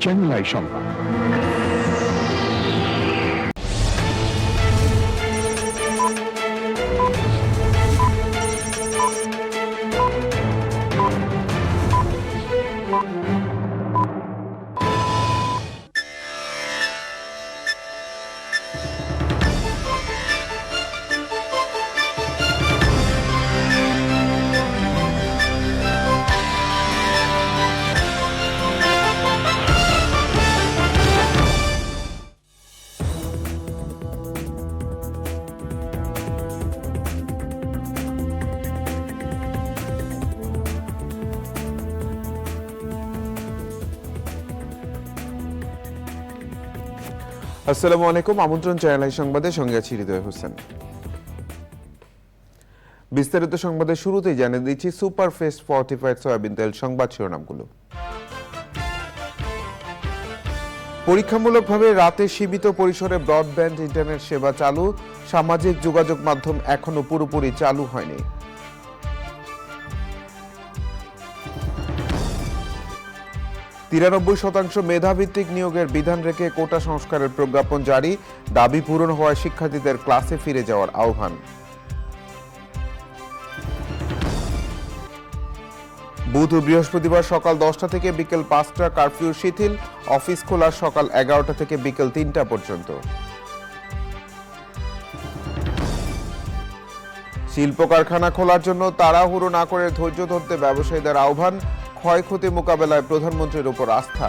Channel I সংবাদ আসসালামু আলাইকুম, আমন্ত্রণ চ্যানেল আই সংবাদে সঙ্গে আছি হৃদয় হোসেন। বিস্তারিত সংবাদের শুরুতেই জানিয়ে দিচ্ছি, সুপার ফেস্ট ফর্টিফাইড সয়াবিন তেল সংবাদ শিরোনামগুলো। পরীক্ষামূলকভাবে রাতে সীমিত পরিসরে ব্রডব্যান্ড ইন্টারনেট সেবা চালু, সামাজিক যোগাযোগ মাধ্যম এখনও পুরোপুরি চালু হয়নি। তিরানব্বই শতাংশ মেধাভিত্তিক নিয়োগের বিধান রেখে কোটা সংস্কারের প্রজ্ঞাপন জারি, দাবি পূরণ হওয়ায় শিক্ষার্থীদের ক্লাসে ফিরে যাওয়ার আহ্বান। বুধ ও বৃহস্পতিবার সকাল দশটা থেকে বিকেল পাঁচটা কারফিউ শিথিল, অফিস খোলার সকাল এগারোটা থেকে বিকেল তিনটা পর্যন্ত। শিল্প কারখানা খোলার জন্য তাড়াহুড়ো না করে ধৈর্য ধরতে ব্যবসায়ীদের আহ্বান ক্ষয়ক্ষতি মোকাবেলায় প্রধানমন্ত্রীর উপর আস্থা।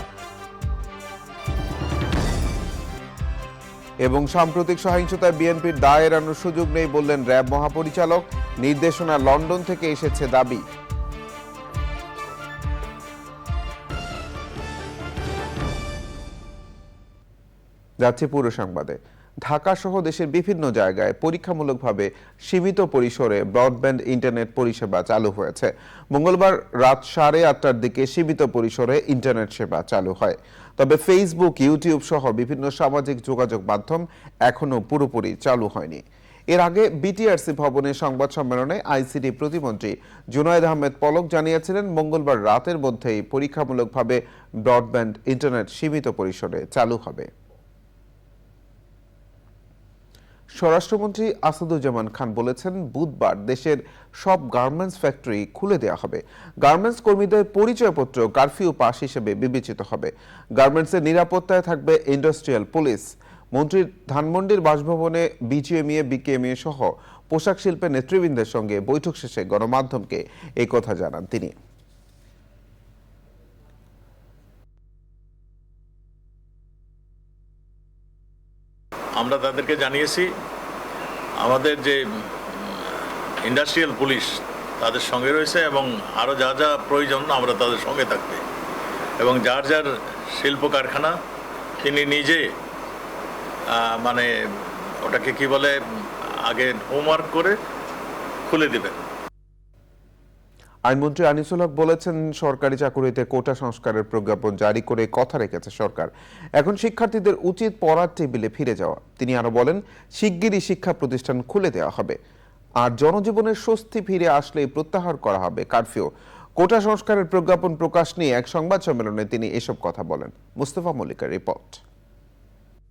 এবং সাম্প্রতিক সহিংসতায় বিএনপির দায় এড়ানোর সুযোগ নেই বললেন র্যাব মহাপরিচালক। নির্দেশনা লন্ডন থেকে এসেছে দাবি। যাচ্ছে পুরো সংবাদে। ঢাকা সহ দেশের বিভিন্ন জায়গায় পরীক্ষামূলকভাবে সীমিত পরিসরে ব্রডব্যান্ড ইন্টারনেট পরিষেবা চালু হয়েছে। মঙ্গলবার রাত সাড়ে আটটার দিকে সীমিত পরিসরে ইন্টারনেট সেবা চালু হয়। তবে ফেসবুক ইউটিউব সহ বিভিন্ন সামাজিক যোগাযোগ মাধ্যম এখনও পুরোপুরি চালু হয়নি। এর আগে বিটিআরসি ভবনে সংবাদ সম্মেলনে আইসিটি প্রতিমন্ত্রী জুনায়দ আহমেদ পলক জানিয়েছিলেন, মঙ্গলবার রাতের মধ্যেই পরীক্ষামূলকভাবে ব্রডব্যান্ড ইন্টারনেট সীমিত পরিসরে চালু হবে। স্বরাষ্ট্রমন্ত্রী আসাদুজ্জামান খান বলেছেন, বুধবার দেশের সব গার্মেন্টস ফ্যাক্টরি খুলে দেওয়া হবে। গার্মেন্টস কর্মীদের পরিচয়পত্র কারফিউ পাস হিসেবে বিবেচিত হবে। গার্মেন্টসের নিরাপত্তায় থাকবে ইন্ডাস্ট্রিয়াল পুলিশ মন্ত্রীর ধানমন্ডির বাসভবনে বিজিএমইএ বিকেএমইএ সহ পোশাক শিল্পের নেতৃবৃন্দের সঙ্গে বৈঠক শেষে গণমাধ্যমকে এই কথা জানান তিনি। আমরা তাদেরকে জানিয়েছি, আমাদের যে ইন্ডাস্ট্রিয়াল পুলিশ তাদের সঙ্গে রয়েছে এবং আরও যা যা প্রয়োজন আমরা তাদের সঙ্গে থাকবে এবং যার যার শিল্প কারখানা, তিনি নিজে মানে ওটাকে কি বলে, আগে হোমওয়ার্ক করে খুলে দেবেন। আইনমন্ত্রী আনিসুল হক বলেছেন, সরকারি চাকুরিতে কোটা সংস্কারের প্রজ্ঞাপন জারি করে কথা রেখেছে সরকার। এখন শিক্ষার্থীদের উচিত পড়ার টেবিলে ফিরে যাওয়া। তিনি আরও বলেন, শিগগিরই শিক্ষা প্রতিষ্ঠান খুলে দেওয়া হবে। আর জনজীবনের স্বস্তি ফিরে আসলেই প্রত্যাহার করা হবে, কারফিউ। কোটা সংস্কারের প্রজ্ঞাপন প্রকাশ নিয়ে এক সংবাদ সম্মেলনে তিনি এসব কথা বলেন। মুস্তফা মল্লিকার রিপোর্ট।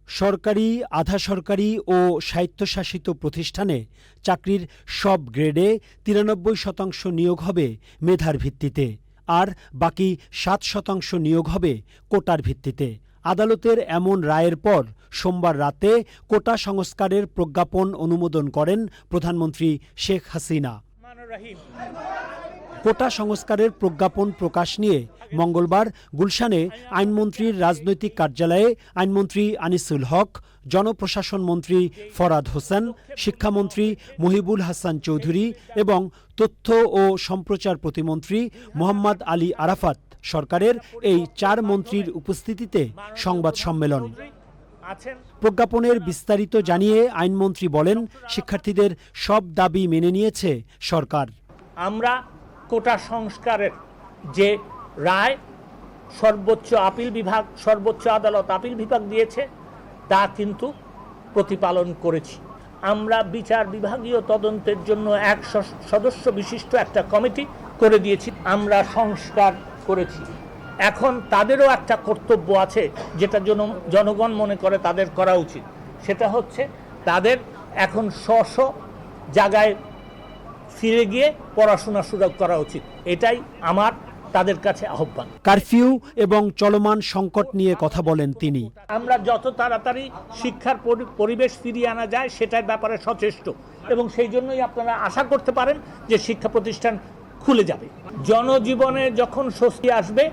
সরকারি, আধা সরকারি ও স্বায়ত্তশাসিত প্রতিষ্ঠানে চাকরির সব গ্রেডে তিরানব্বই শতাংশ নিয়োগ হবে মেধার ভিত্তিতে আর বাকি সাত শতাংশ নিয়োগ হবে কোটার ভিত্তিতে। আদালতের এমন রায়ের পর সোমবার রাতে কোটা সংস্কারের প্রজ্ঞাপন অনুমোদন করেন প্রধানমন্ত্রী শেখ হাসিনা। কোটা সংস্কারের প্রজ্ঞাপন প্রকাশ নিয়ে মঙ্গলবার গুলশানে আইনমন্ত্রীর রাজনৈতিক কার্যালয়ে আইনমন্ত্রী আনিসুল হক, জনপ্রশাসন মন্ত্রী ফরাদ হোসেন, শিক্ষামন্ত্রী মহিবুল হাসান চৌধুরী এবং তথ্য ও সম্প্রচার প্রতিমন্ত্রী মোহাম্মদ আলী আরাফাত সরকারের এই চার মন্ত্রীর উপস্থিতিতে সংবাদ সম্মেলন। প্রজ্ঞাপনের বিস্তারিত জানিয়ে আইনমন্ত্রী বলেন, শিক্ষার্থীদের সব দাবি মেনে নিয়েছে সরকার। আমরা কোটা সংস্কারের যে রায় সর্বোচ্চ আপিল বিভাগ, সর্বোচ্চ আদালত আপিল বিভাগ দিয়েছে, তা কিন্তু প্রতিপালন করেছি। আমরা বিচার বিভাগীয় তদন্তের জন্য এক সদস্য বিশিষ্ট একটা কমিটি করে দিয়েছি, আমরা সংস্কার করেছি। এখন তাদেরও একটা কর্তব্য আছে, যেটা জন, জনগণ মনে করে তাদের করা উচিত। সেটা হচ্ছে তাদের এখন স্ব জায়গায় ফিরে গিয়ে পড়াশোনা সুযোগ করা উচিত। এটাই আমার তাদের কাছে আহ্বান। কারফিউ এবং চলমান সংকট নিয়ে কথা বলেন তিনি। আমরা যত তাড়াতাড়ি শিক্ষার পরি- পরিবেশ ফিরিয়ে আনা যায় সেটার ব্যাপারে সচেষ্ট। এবং সেই জন্যই আপনারা আশা করতে পারেন যে শিক্ষা প্রতিষ্ঠান খুলে যাবে। জনজীবনে যখন স্বস্তি আসবে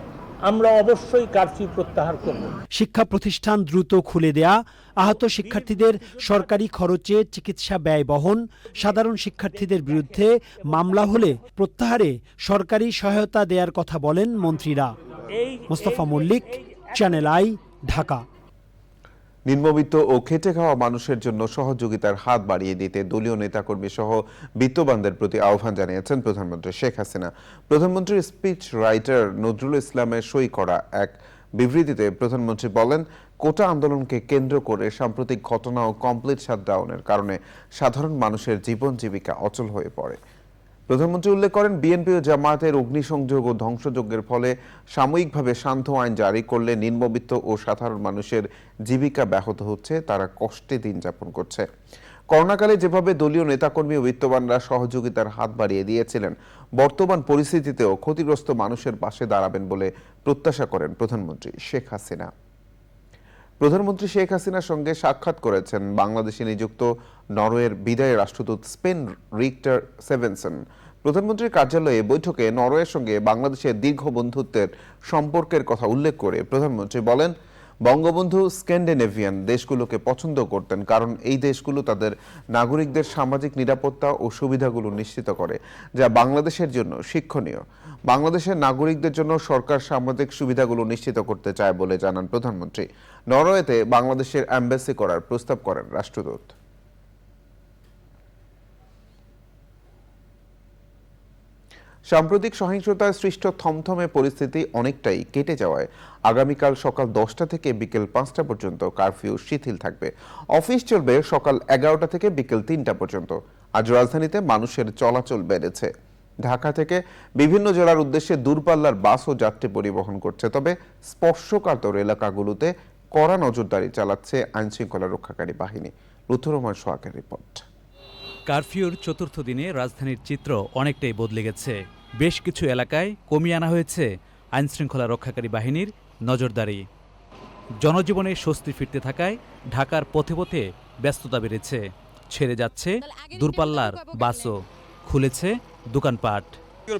আমরা অবশ্যই কারফিউ প্রত্যাহার করব। শিক্ষা প্রতিষ্ঠান দ্রুত খুলে দেয়া আহত শিক্ষার্থীদের সরকারি খরচে চিকিৎসা ব্যয় বহন সাধারণ শিক্ষার্থীদের বিরুদ্ধে মামলা হলে প্রত্যাহারে সরকারি সহায়তা দেওয়ার কথা বলেন মন্ত্রীরা। Mostafa Mallik Channel I Dhaka. নিম্নবিত্ত ও খেটে খাওয়া মানুষের জন্য সহযোগিতার হাত বাড়িয়ে দিতে দলীয় নেতাকর্মী সহ বিত্তবানদের প্রতি আহ্বান জানিয়েছেন প্রধানমন্ত্রী শেখ হাসিনা। প্রধানমন্ত্রীর স্পিচ রাইটার নজরুল ইসলামের সই করা এক বিবৃতিতে প্রধানমন্ত্রী বলেন, কোটা আন্দোলনকে কেন্দ্র করে সাম্প্রতিক ঘটনা ও কমপ্লিট শাটডাউনের কারণে সাধারণ মানুষের জীবন জীবিকা অচল হয়ে পড়ে। প্রধানমন্ত্রী উল্লেখ করেন, বিএনপি ও জামায়াতের অগ্নিসংযোগ ও ধ্বংসযজ্ঞের ফলে সাময়িকভাবে শান্ত আইন জারি করলে নিম্নবিত্ত ও সাধারণ মানুষের জীবিকা ব্যাহত হচ্ছে, তারা কষ্টে দিন যাপন করছে। করোনাকালে যেভাবে দলীয় নেতাকর্মী ও বিত্তবানরা সহযোগিতার হাত বাড়িয়ে দিয়েছিলেন, বর্তমান পরিস্থিতিতেও ক্ষতিগ্রস্ত মানুষের পাশে দাঁড়াবেন বলে প্রত্যাশা করেন প্রধানমন্ত্রী শেখ হাসিনা। প্রধানমন্ত্রী শেখ হাসিনার সঙ্গে সাক্ষাৎ করেছেন বাংলাদেশে নিযুক্ত নরওয়ের বিদায়ী রাষ্ট্রদূত স্পেন রিক্টার সেভেনসন। প্রধানমন্ত্রীর কার্যালয়ে বৈঠকে নরওয়ের সঙ্গে বাংলাদেশের দীর্ঘ বন্ধুত্বের সম্পর্কের কথা উল্লেখ করে প্রধানমন্ত্রী বলেন, বঙ্গবন্ধু স্ক্যান্ডিনেভিয়ান দেশগুলোকে পছন্দ করতেন কারণ এই দেশগুলো তাদের নাগরিকদের সামাজিক নিরাপত্তা ও সুবিধাগুলো নিশ্চিত করে, যা বাংলাদেশের জন্য শিক্ষণীয়। বাংলাদেশের নাগরিকদের জন্য সরকার সামাজিক সুবিধাগুলো নিশ্চিত করতে চায় বলে জানান প্রধানমন্ত্রী। নরওয়েতে বাংলাদেশের অ্যাম্বাসি করার প্রস্তাব করেন রাষ্ট্রদূত। সাম্প্রতিক সহিংসতায় সৃষ্ট থমথমে পরিস্থিতি অনেকটাই কেটে যাওয়ায় আগামীকাল সকাল দশটা থেকে বিকেল পাঁচটা পর্যন্ত কারফিউ শিথিল থাকবে। অফিস চলবে সকাল এগারোটা থেকে বিকেল তিনটা পর্যন্ত। আজ রাজধানীতে মানুষের চলাচল বেড়েছে। ঢাকা থেকে বিভিন্ন জেলার উদ্দেশ্যে দূরপাল্লার বাস ও যাত্রী পরিবহন করছে, তবে স্পর্শকাতর এলাকাগুলোতে কড়া নজরদারি চালাচ্ছে আইনশৃঙ্খলা রক্ষাকারী বাহিনী। লুথুর রহমান সোহাগের রিপোর্ট। কারফিউর চতুর্থ দিনে রাজধানীর চিত্র অনেকটাই বদলে গেছে। বেশ কিছু এলাকায় কমিয়ে আনা হয়েছে আইনশৃঙ্খলা রক্ষাকারী বাহিনীর নজরদারি। জনজীবনে স্বস্তি ফিরতে থাকায় ঢাকার পথে পথে ব্যস্ততা বেড়েছে। ছেড়ে যাচ্ছে দূরপাল্লার বাসও। খুলেছে দোকানপাট।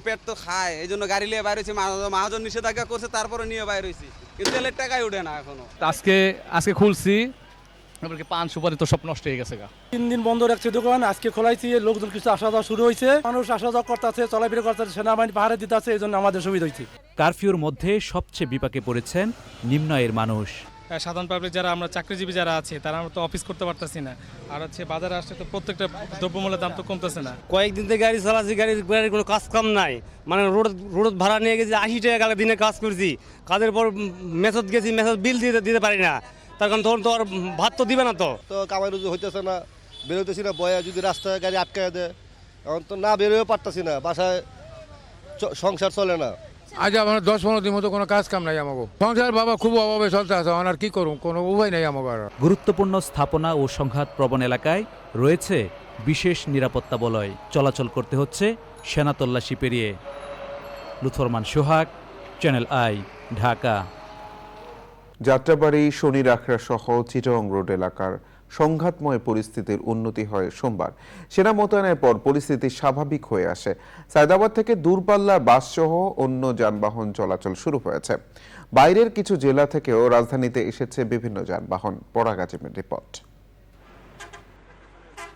পেট তো খায় এই জন্য গাড়ি নিয়ে বাইর হয়েছে মহাজন নিষেধাজ্ঞা করছে তারপরে নিয়ে বাইর হয়েছি। কিন্তু তেলের টাকাই উঠে না এখনও। আজকে আজকে খুলছি। এবারে পান সুপারি তো সব নষ্ট হয়ে গেছে গা। তিন দিন বন্ধ রাখছে দোকান আজকে খোলাইছি লোকজন কিছু আসা যাওয়া শুরু হয়েছে। মানুষ আসা যাওয়া করতেছে চলাফেরা করতেছে সেনাবাহিনী পাহাড়ে দিতেছে এই জন্য আমাদের সুবিধা হয়েছে। কারফিউর মধ্যে সবচেয়ে বিপাকে পড়েছেন নিম্ন আয়ের মানুষ। সাধারণ পাবলিক যারা আমরা চাকরিজীবী যারা আছে তারা আমরা তো অফিস করতে পারতেছি না। আর হচ্ছে বাজারে আসলে তো প্রত্যেকটা দ্রব্যমূল্যের দাম তো কমতেছে না। কয়েকদিন থেকে গাড়ি চালাচ্ছি গাড়ি গাড়ির কোনো কাজ কাম নাই। মানে রোড রোড ভাড়া নিয়ে গেছি আশি টাকা গেলে দিনে কাজ করছি। কাজের পর মেসেজ গেছি মেসেজ বিল দিতে দিতে পারি না। তার কারণ তখন তো আর ভাত তো দিবে না তো। তো কামাই রুজু হইতেছে না বেরোতেছি না বয়া যদি রাস্তায় গাড়ি আটকায় দেয় এখন তো না বেরোয় পারতাছি না বাসায় চ- সংসার চলে না। আজ আমার দশ পনেরো দিন মতো কোনো কাজ কাম নাই আমাকে সংসার বাবা খুব অভাবে চলতে আছে আমার আর কি করুন কোনো উপায় নাই আমাকে আর। গুরুত্বপূর্ণ স্থাপনা ও সংঘাত প্রবণ এলাকায় রয়েছে বিশেষ নিরাপত্তা বলয়। চলাচল করতে হচ্ছে সেনা তল্লাশি পেরিয়ে। লুথরমান সোহাগ চ্যানেল আই ঢাকা। যাত্রাবাড়ি শনি রাখড়া সহ চিটং রোড এলাকার সংঘাতময় পরিস্থিতির উন্নতি হয় সোমবার। সেনা মোতায়েনের পর পরিস্থিতি স্বাভাবিক হয়ে আসে। সায়দাবাদ থেকে দূরপাল্লার বাস সহ অন্য যানবাহন চলাচল শুরু হয়েছে। বাইরের কিছু জেলা থেকেও রাজধানীতে এসেছে বিভিন্ন যানবাহন। পরাগাজিমের রিপোর্ট।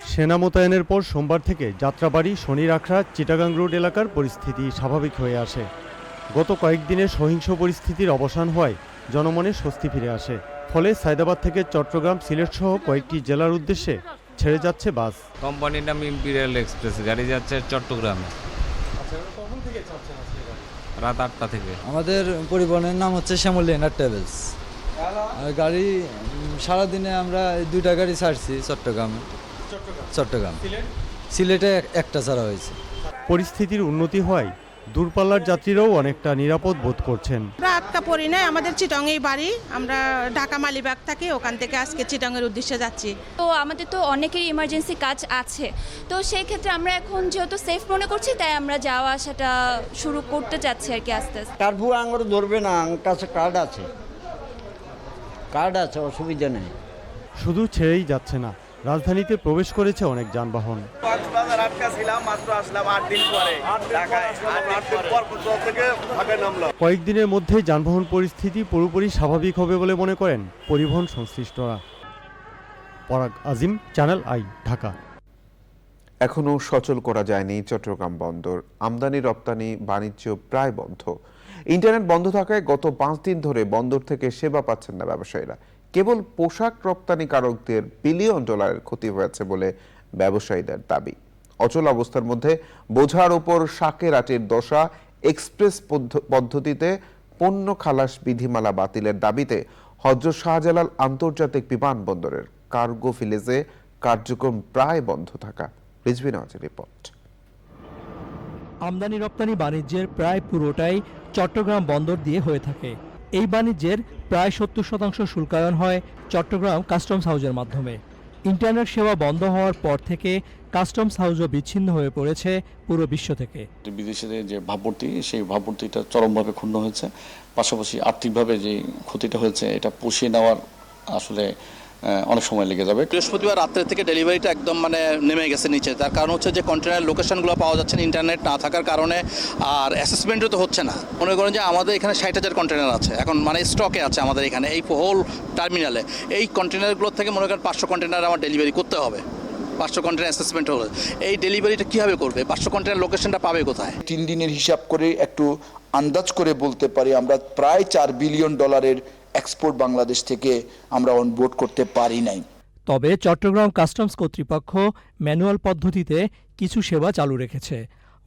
সেনা মোতায়েনের পর সোমবার থেকে যাত্রাবাড়ি, শনিরাখড়া, চিটাগাং রোড এলাকার পরিস্থিতি স্বাভাবিক হয়ে আসে। গত কয়েকদিনে সহিংস পরিস্থিতির অবসান হওয়ায় জনমনে স্বস্তি ফিরে আসে। ফলে সায়দাবাদ থেকে চট্টগ্রাম সিলেট সহ কয়েকটি জেলার উদ্দেশ্যে ছেড়ে যাচ্ছে বাস। কোম্পানির নাম ইম্পিরিয়াল এক্সপ্রেস গাড়ি যাচ্ছে চট্টগ্রামে। রাত আটটা থেকে। আমাদের পরিবহনের নাম হচ্ছে শ্যামল লেনার ট্রাভেলস। গাড়ি সারাদিনে আমরা দুইটা গাড়ি ছাড়ছি চট্টগ্রামে। চট্টগ্রাম? সিলেটে? একটা ছাড়া হয়েছে। পরিস্থিতির উন্নতি হওয়ায় দূরপাল্লার যাত্রীরাও অনেকটা নিরাপদ বোধ করছেন। আমরা আটকা পড়ি নাই আমাদের চিটংয়েই বাড়ি। আমরা ঢাকা মালিবাগ থাকি ওখান থেকে আজকে চিটংয়ের উদ্দেশ্যে যাচ্ছি। তো আমাদের তো অনেকেরই ইমার্জেন্সি কাজ আছে। তো সেই ক্ষেত্রে আমরা এখন যেহেতু সেফ মনে করছি তাই আমরা যাওয়া আসাটা শুরু করতে চাচ্ছি আর কি আস্তে আস্তে। টার্বু আঙুর ধরবে না আমার কাছে কার্ড আছে। কার্ড আছে অসুবিধা নেই। শুধু ছেড়েই যাচ্ছে না রাজধানীতে প্রবেশ করেছে অনেক যানবাহন। কক্সবাজার আটকা ছিলাম মাত্র আসলাম আট দিন পরে ঢাকায়। আট দিন পর। থেকে ঢাকায় নামলাম। কয়েকদিনের মধ্যেই যানবাহন পরিস্থিতি পুরোপুরি স্বাভাবিক হবে বলে মনে করেন পরিবহন সংশ্লিষ্টরা। পরাগ আজিম চ্যানেল আই ঢাকা। এখনও সচল করা যায়নি চট্টগ্রাম বন্দর। আমদানি রপ্তানি বাণিজ্য প্রায় বন্ধ। ইন্টারনেট বন্ধ থাকায় গত পাঁচ দিন ধরে বন্দর থেকে সেবা পাচ্ছেন না ব্যবসায়ীরা। কেবল পোশাক রপ্তানিকারকদের বিলিয়ন ডলারের ক্ষতি হয়েছে বলে ব্যবসায়ীদের দাবি। অচল অবস্থার মধ্যে বোঝার ওপর শাকের আটির দশা এক্সপ্রেস পদ্ধ- পদ্ধতিতে পণ্য খালাস বিধিমালা বাতিলের দাবিতে হজরত শাহজালাল আন্তর্জাতিক বিমানবন্দরের কার্গো ফিলেজে কার্যক্রম প্রায় বন্ধ থাকা। রিজভি নওয়াজের রিপোর্ট। আমদানি রপ্তানি বাণিজ্যের প্রায় পুরোটাই চট্টগ্রাম বন্দর দিয়ে হয়ে থাকে। এই বাণিজ্যের প্রায় সত্তর শতাংশ শুল্কায়ন হয় চট্টগ্রাম কাস্টমস হাউজের মাধ্যমে। ইন্টারনেট সেবা বন্ধ হওয়ার পর থেকে কাস্টমস হাউজও বিচ্ছিন্ন হয়ে পড়েছে পুরো বিশ্ব থেকে। বিদেশিদের যে ভাবমূর্তি, সেই ভাবমূর্তিটা চরমভাবে ক্ষুণ্ণ হয়েছে। পাশাপাশি আর্থিকভাবে যে ক্ষতিটা হয়েছে, এটা পুষিয়ে নেওয়ার আসলে অনেক সময় লেগে যাবে। বৃহস্পতিবার রাত্রে থেকে ডেলিভারিটা একদম মানে নেমে গেছে নিচে। তার কারণ হচ্ছে যে কন্টেনার লোকেশনগুলো পাওয়া যাচ্ছে না ইন্টারনেট না থাকার কারণে আর অ্যাসেসমেন্টও তো হচ্ছে না। মনে করেন যে আমাদের এখানে ষাট হাজার কন্টেনার আছে। এখন মানে স্টকে আছে আমাদের এখানে এই হোল টার্মিনালে এই কন্টেনারগুলোর থেকে মনে করেন পাঁচশো কন্টেনার আমার ডেলিভারি করতে হবে। পাঁচশো কন্টেনার অ্যাসেসমেন্ট হলে। এই ডেলিভারিটা কীভাবে করবে? পাঁচশো কন্টেনার লোকেশনটা পাবে কোথায়? তিন দিনের হিসাব করে একটু আন্দাজ করে বলতে পারি আমরা প্রায় চার বিলিয়ন ডলারের এক্সপোর্ট বাংলাদেশ থেকে আমরা অনবোর্ড করতে পারি নাই। তবে চট্টগ্রাম কাস্টমস কর্তৃপক্ষ ম্যানুয়াল পদ্ধতিতে কিছু সেবা চালু রেখেছে।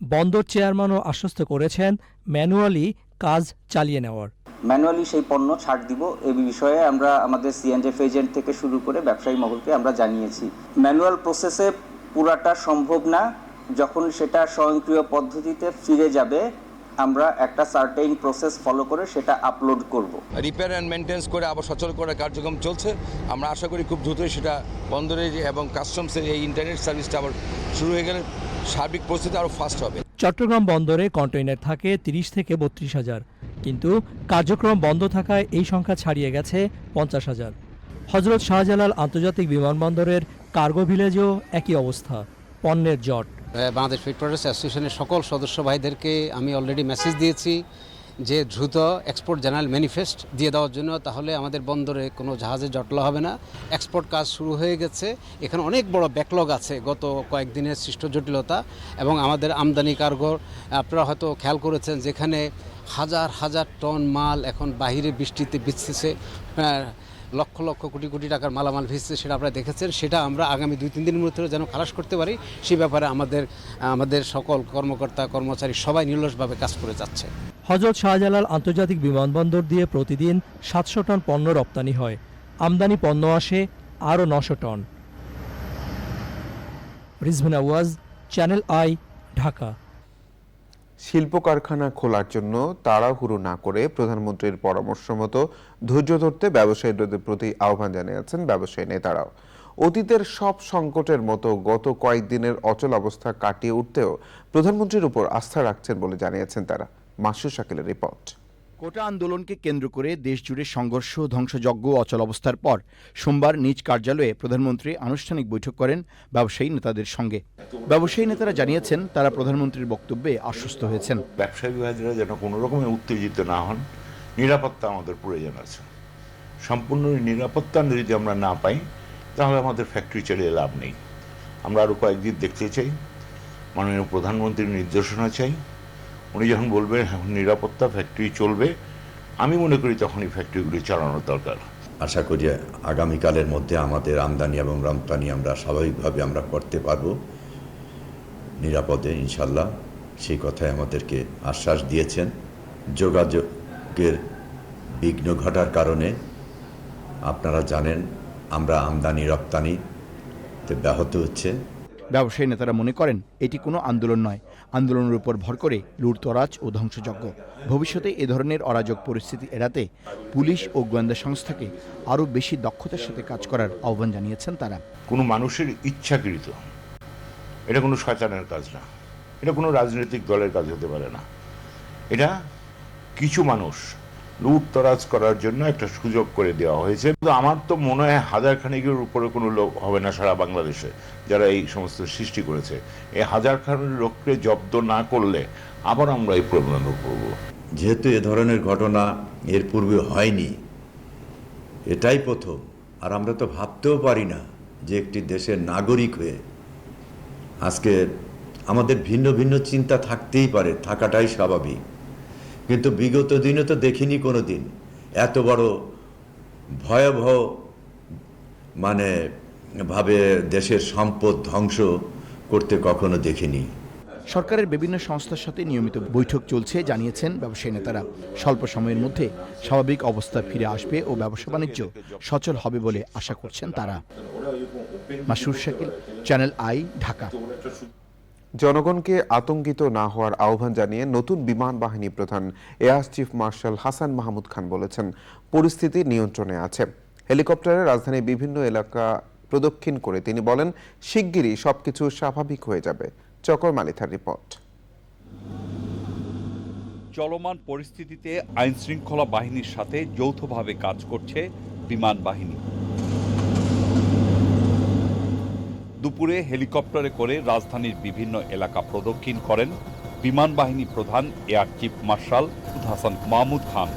বন্দর চেয়ারম্যানও আশ্বস্ত করেছেন ম্যানুয়ালি কাজ চালিয়ে নেওয়ার। ম্যানুয়ালি সেই পণ্য ছাড় দিব এই বিষয়ে আমরা আমাদের সিএনএফ এজেন্ট থেকে শুরু করে ব্যবসায়ী মহলকে আমরা জানিয়েছি। ম্যানুয়াল প্রসেসে পুরাটা সম্ভব না যখন সেটা স্বয়ংক্রিয় পদ্ধতিতে ফিরে যাবে আমরা একটা সার্টেইন প্রসেস ফলো করে সেটা আপলোড করব। রিপেয়ার অ্যান্ড মেনটেন্স করে আবার সচল করার কার্যক্রম চলছে। আমরা আশা করি খুব দ্রুতই সেটা বন্দরের যে- এবং কাস্টমসের এই ইন্টারনেট সার্ভিসটা আবার শুরু হয়ে গেলে সার্বিক পরিস্থিতি আরও ফাস্ট হবে। চট্টগ্রাম বন্দরে কন্টেইনার থাকে তিরিশ থেকে বত্রিশ হাজার। কিন্তু কার্যক্রম বন্ধ থাকায় এই সংখ্যা ছাড়িয়ে গেছে পঞ্চাশ হাজার। হজরত শাহজালাল আন্তর্জাতিক বিমানবন্দরের কার্গো ভিলেজেও একই অবস্থা পণ্যের জট। বাংলাদেশ ফিড প্রোডাক্টস অ্যাসোসিয়েশনের সকল সদস্য ভাইদেরকে আমি অলরেডি মেসেজ দিয়েছি যে দ্রুত এক্সপোর্ট জেনারেল ম্যানিফেস্ট দিয়ে দেওয়ার জন্য, তাহলে আমাদের বন্দরে কোনো জাহাজে জটলা হবে না। এক্সপোর্ট কাজ শুরু হয়ে গেছে। এখানে অনেক বড় ব্যাকলগ আছে গত কয়েকদিনের সৃষ্ট জটিলতা এবং আমাদের আমদানি কার্গর, আপনারা হয়তো খেয়াল করেছেন যেখানে হাজার হাজার টন মাল এখন বাহিরে বৃষ্টিতে ভিজতেছে। লক্ষ লক্ষ কোটি কোটি টাকার মালামাল ভিজছে সেটা আপনারা দেখেছেন। সেটা আমরা আগামী দুই, তিন দিনের মধ্যে যেন খালাস করতে পারি, সে ব্যাপারে আমাদের আমাদের সকল কর্মকর্তা, কর্মচারী সবাই নির্লসভাবে কাজ করে যাচ্ছে। হজরত শাহজালাল আন্তর্জাতিক বিমানবন্দর দিয়ে প্রতিদিন সাতশো টন পণ্য রপ্তানি হয়। আমদানি পণ্য আসে আরও নশো টন। রিজভিন আওয়াজ, চ্যানেল আই, ঢাকা। শিল্প কারখানা খোলার জন্য তাড়াহুড়ো না করে প্রধানমন্ত্রীর পরামর্শ মতো ধৈর্য ধরতে ব্যবসায়ীদের প্রতি আহ্বান জানিয়েছেন ব্যবসায়ী নেতারাও। অতীতের সব সংকটের মতো গত কয়েকদিনের অচল অবস্থা কাটিয়ে উঠতেও প্রধানমন্ত্রীর উপর আস্থা রাখছেন বলে জানিয়েছেন তারা। মাসু শাকিলের রিপোর্ট। কোটা আন্দোলনকে কেন্দ্র করে দেশজুড়ে সংঘর্ষ, ধ্বংসযজ্ঞ অচল অবস্থার পর সোমবার নিজ কার্যালয়ে প্রধানমন্ত্রী আনুষ্ঠানিক বৈঠক করেন ব্যবসায়ী নেতাদের সঙ্গে। ব্যবসায়ী নেতারা জানিয়েছেন, তারা প্রধানমন্ত্রীর বক্তব্যে আশ্বস্ত হয়েছেন। ব্যবসায়ী ভাইরা যেন কোনো রকমের উত্তেজিত না হন, নিরাপত্তা আমাদের প্রয়োজন আছে। সম্পূর্ণ নিরাপত্তা যদি আমরা না পাই, তাহলে আমাদের ফ্যাক্টরি চালিয়ে লাভ নেই। আমরা আরও কয়েকদিন দেখতে চাই, মাননীয় প্রধানমন্ত্রীর নির্দেশনা চাই উনি যখন বলবেন এখন নিরাপত্তা ফ্যাক্টরি চলবে আমি মনে করি তখনই ফ্যাক্টরিগুলি চালানোর দরকার। আশা করি আগামীকালের মধ্যে আমাদের আমদানি এবং রপ্তানি আমরা স্বাভাবিকভাবে আমরা করতে পারব। নিরাপদে ইনশাল্লাহ সেই কথায় আমাদেরকে আশ্বাস দিয়েছেন। যোগাযোগের বিঘ্ন ঘটার কারণে আপনারা জানেন আমরা আমদানি রপ্তানিতে ব্যাহত হচ্ছে। ব্যবসায়ী নেতারা মনে করেন এটি কোনো আন্দোলন নয়। আন্দোলনের উপর ভর করে লুটতরাজ ও ধ্বংসযজ্ঞ। ভবিষ্যতে এ ধরনের অরাজক পরিস্থিতি এড়াতে পুলিশ ও গোয়েন্দা সংস্থাকে আরও বেশি দক্ষতার সাথে কাজ করার আহ্বান জানিয়েছেন তারা। কোনো মানুষের ইচ্ছাকৃত, এটা কোনো শয়তানের কাজ না। এটা কোনো রাজনৈতিক দলের কাজ হতে পারে না। এটা কিছু মানুষ লুটতরাজ করার জন্য একটা সুযোগ করে দেওয়া হয়েছে। কিন্তু আমার তো মনে হয় হাজার খানিকের উপরে কোনো লোক হবে না সারা বাংলাদেশে যারা এই সমস্ত সৃষ্টি করেছে। এই হাজার খানিক লোককে জব্দ না করলে আবার আমরা এই প্রবলেম করব। যেহেতু এ ধরনের ঘটনা এর পূর্বে হয়নি, এটাই প্রথম। আর আমরা তো ভাবতেও পারি না যে একটি দেশের নাগরিক হয়ে আজকে আমাদের ভিন্ন ভিন্ন চিন্তা থাকতেই পারে, থাকাটাই স্বাভাবিক। কিন্তু বিগত দিনে তো দেখিনি কোনো দিন এত বড় ভয়াবহ মানে ভাবে দেশের সম্পদ ধ্বংস করতে কখনো দেখিনি। সরকারের বিভিন্ন সংস্থার সাথে নিয়মিত বৈঠক চলছে, জানিয়েছেন ব্যবসায়ী নেতারা। স্বল্প সময়ের মধ্যে স্বাভাবিক অবস্থা ফিরে আসবে ও ব্যবসা বাণিজ্য সচল হবে বলে আশা করছেন তারা। Masur Shakil, channel I, Dhaka. জনগণকে আতঙ্কিত না হওয়ার আহ্বান জানিয়ে নতুন বিমান বাহিনী প্রধান air chief marshal Hasan Mahmud Khan বলেছেন, পরিস্থিতি নিয়ন্ত্রণে আছে। হেলিকপ্টারে রাজধানীর বিভিন্ন এলাকা প্রদক্ষিণ করে তিনি বলেন, শিগগিরই সবকিছু স্বাভাবিক হয়ে যাবে। চকর মালিথার রিপোর্ট। চলমান পরিস্থিতিতে আইনশৃঙ্খলা বাহিনীর সাথে যৌথভাবে কাজ করছে বিমান বাহিনী। দুপুরে হেলিকপ্টারে করে রাজধানীর বিভিন্ন এলাকা প্রদক্ষিণ করেন বিমান বাহিনী প্রধান air chief marshal Hasan Mahmud Khan.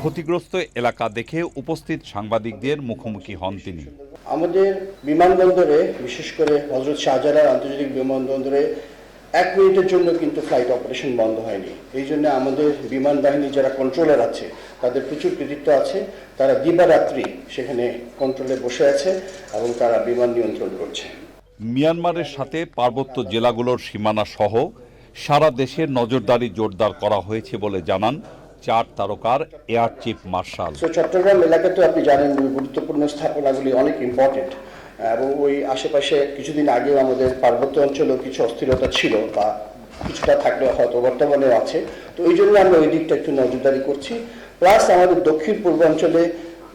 ক্ষতিগ্রস্ত এলাকা দেখে উপস্থিত সাংবাদিকদের মুখোমুখি হন তিনি। আমাদের বিমানবন্দরে, বিশেষ করে হজরত শাহজালাল আন্তর্জাতিক বিমানবন্দরে এক মিনিটের জন্য কিন্তু ফ্লাইট অপারেশন বন্ধ হয়নি। এই জন্য আমাদের বিমান বাহিনী যারা কন্ট্রোলার আছে তাদের প্রচুর কৃতিত্ব আছে। তারা দিবারাত্রি সেখানে কন্ট্রোলে বসে আছে এবং তারা বিমান নিয়ন্ত্রণ করছে। মিয়ানমারের সাথে পার্বত্য জেলাগুলোর সীমানা সহ সারা দেশের নজরদারি জোরদার করা হয়েছে বলে জানান চার তারকার এয়ার চিফ মার্শাল। চট্টগ্রাম এলাকাতে আপনি জানেন গুরুত্বপূর্ণ স্থাপনাগুলি অনেক ইম্পর্টেন্ট এবং ওই আশেপাশে কিছুদিন আগেও আমাদের পার্বত্য অঞ্চলেও কিছু অস্থিরতা ছিল বা কিছুটা থাকলেও হয়তো বর্তমানেও আছে। তো এই জন্য আমরা ওই দিকটা একটু নজরদারি করছি। প্লাস আমাদের দক্ষিণ পূর্বাঞ্চলে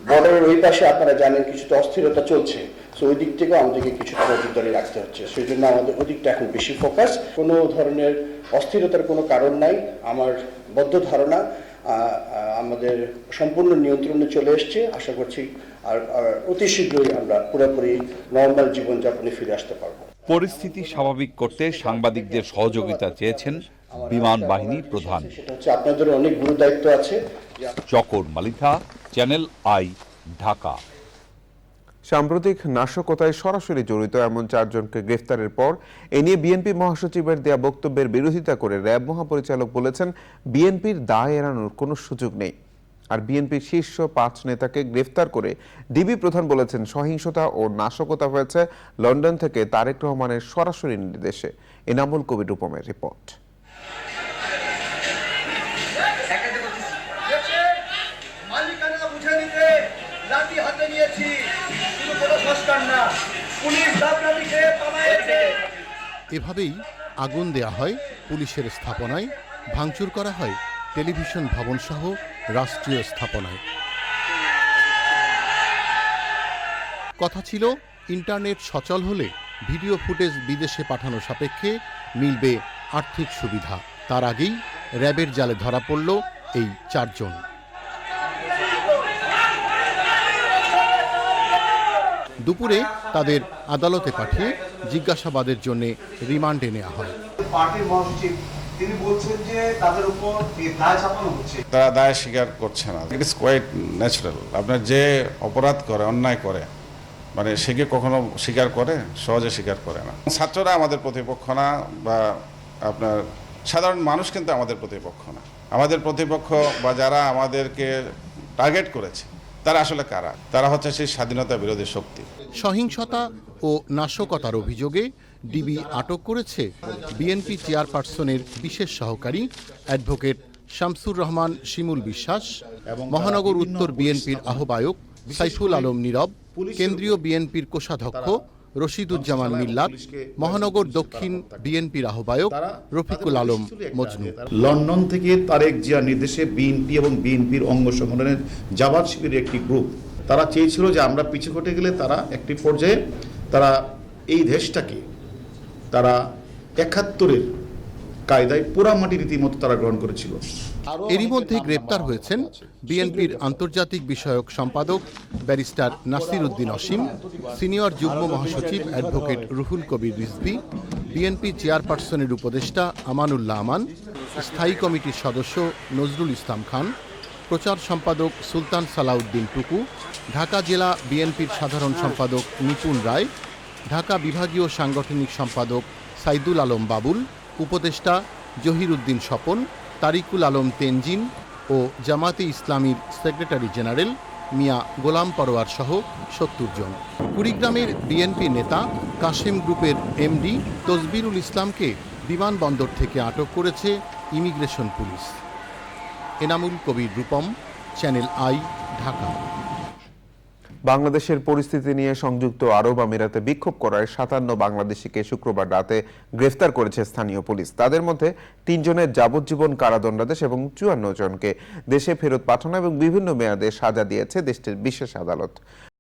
বর্ডারের ওই পাশে আপনারা জানেন কিছুটা অস্থিরতা চলছে। সো ওই দিক থেকেও আমাদেরকে কিছুটা নজরদারি রাখতে হচ্ছে। সেই জন্য আমাদের ওই দিকটা এখন বেশি ফোকাস কোনো ধরনের অস্থিরতার কোনো কারণ নাই। আমার বদ্ধ ধারণা আমাদের সম্পূর্ণ নিয়ন্ত্রণে চলে এসছে। আশা করছি আর অতি শীঘ্রই আমরা পুরোপুরি নর্মাল জীবনযাপনে ফিরে আসতে পারব। পরিস্থিতি স্বাভাবিক করতে সাংবাদিকদের সহযোগিতা চেয়েছেন বিমান বাহিনী প্রধান। আপনাদের অনেক গুরু দায়িত্ব আছে। Chakor Malitha channel I Dhaka. সাম্প্রতিক নাশকতায় সরাসরি জড়িত এমন চারজনকে গ্রেফতারের পর এ নিয়ে বিএনপি মহাসচিবের দেয়া বক্তব্যের বিরোধিতা করে র্যাব মহাপরিচালক বলেছেন বিএনপির দায় এড়ানোর কোনো সুযোগ নেই। আর বিএনপির শীর্ষ পাঁচ নেতাকে গ্রেফতার করে ডিবি প্রধান বলেছেন সহিংসতা ও নাশকতা হয়েছে লন্ডন থেকে তারেক রহমানের সরাসরি নির্দেশে। এনামুল কবির রূপমের রিপোর্ট। মালিকানা বুঝে নিতে লাঠি হাতে নিয়েছি শুধু কোনো সংস্কার না। পুলিশ দাবরানিকে পালায়েছে এভাবেই আগুন দেয়া হয় পুলিশের স্থাপনায় ভাঙচুর করা হয় টেলিভিশন ভবনসহ রাষ্ট্রীয় স্থাপনায়। কথা ছিল, ইন্টারনেট সচল হলে ভিডিও ফুটেজ বিদেশে পাঠানো সাপেক্ষে মিলবে আর্থিক সুবিধা। তার আগেই র্যাবের জালে ধরা পড়ল এই চারজন। দুপুরে তাদের আদালতে পাঠিয়ে জিজ্ঞাসাবাদের জন্য রিমান্ডে নেওয়া হয়। তিনি বলছেন যে তাদের উপর দায় চাপানো হচ্ছে। তারা দায় স্বীকার করছে না। ইট ইস কোয়াইট ন্যাচারাল আপনার যে অপরাধ করে অন্যায় করে মানে সে কি কখনো স্বীকার করে? সহজে স্বীকার করে না। ছাত্ররা আমাদের প্রতিপক্ষ না বা আপনার সাধারণ মানুষ কিন্তু আমাদের প্রতিপক্ষ না। আমাদের প্রতিপক্ষ বা যারা আমাদেরকে টার্গেট করেছে তারা আসলে কারা? তারা হচ্ছে সেই স্বাধীনতা বিরোধী শক্তি। সহিংসতা ও নাশকতার অভিযোগে ডিবি আটক করেছে বিএনপি চেয়ারপারসনের বিশেষ সহকারী অ্যাডভোকেট শামসুর রহমান শিমুল বিশ্বাস মহানগর উত্তর বিএনপির আহ্বায়ক সাইফুল আলম নীরব, কেন্দ্রীয় বিএনপির কোষাধ্যক্ষ রশিদুজ্জামান মিল্লাত, মহানগর দক্ষিণ বিএনপির আহ্বায়ক রফিকুল আলম মজনু। লন্ডন থেকে তারেক জিয়ার নির্দেশে বিএনপি এবং বিএনপির অঙ্গ সংগঠনের জামাত শিবিরের একটি গ্রুপ। তারা চেয়েছিল যে আমরা পিছু হটে গেলে তারা একটি পর্যায়ে তারা এই দেশটাকে তারা একাত্তরের কায়দায় পোড়ামাটি রীতিমতো তারা গ্রহণ করেছিল। এরই মধ্যে গ্রেপ্তার হয়েছেন বিএনপির আন্তর্জাতিক বিষয়ক সম্পাদক ব্যারিস্টার নাসির উদ্দিন অসীম সিনিয়র যুগ্ম মহাসচিব অ্যাডভোকেট রুহুল কবির রিজভি বিএনপি চেয়ারপারসনের উপদেষ্টা আমানুল্লাহ আমান স্থায়ী কমিটির সদস্য নজরুল ইসলাম খান প্রচার সম্পাদক সুলতান সালাউদ্দিন টুকু ঢাকা জেলা বিএনপির সাধারণ সম্পাদক নিপুণ রায় ঢাকা বিভাগীয় সাংগঠনিক সম্পাদক সাইদুল আলম বাবুল, উপদেষ্টা জহির উদ্দিন স্বপন, তারিকুল আলম তেনজিন ও জামাতে ইসলামীর সেক্রেটারি জেনারেল মিয়া গোলাম পরোয়ার সহ সত্তর জন। কুড়িগ্রামের বিএনপি নেতা কাশেম গ্রুপের এমডি তসবিরুল ইসলামকে বিমানবন্দর থেকে আটক করেছে immigration police. Enamul Kabir Rupam, Channel I, Dhaka. বাংলাদেশের পরিস্থিতি নিয়ে সংযুক্ত আরব আমিরাতে বিক্ষোভ করায় সাতান্ন বাংলাদেশিকে শুক্রবার রাতে গ্রেফতার করেছে স্থানীয় পুলিশ। তাদের মধ্যে তিনজনের যাবজ্জীবন কারাদণ্ডাদেশ এবং চুয়ান্ন জনকে দেশে ফেরত পাঠানো এবং বিভিন্ন মেয়াদে সাজা দিয়েছে দেশটির বিশেষ আদালত।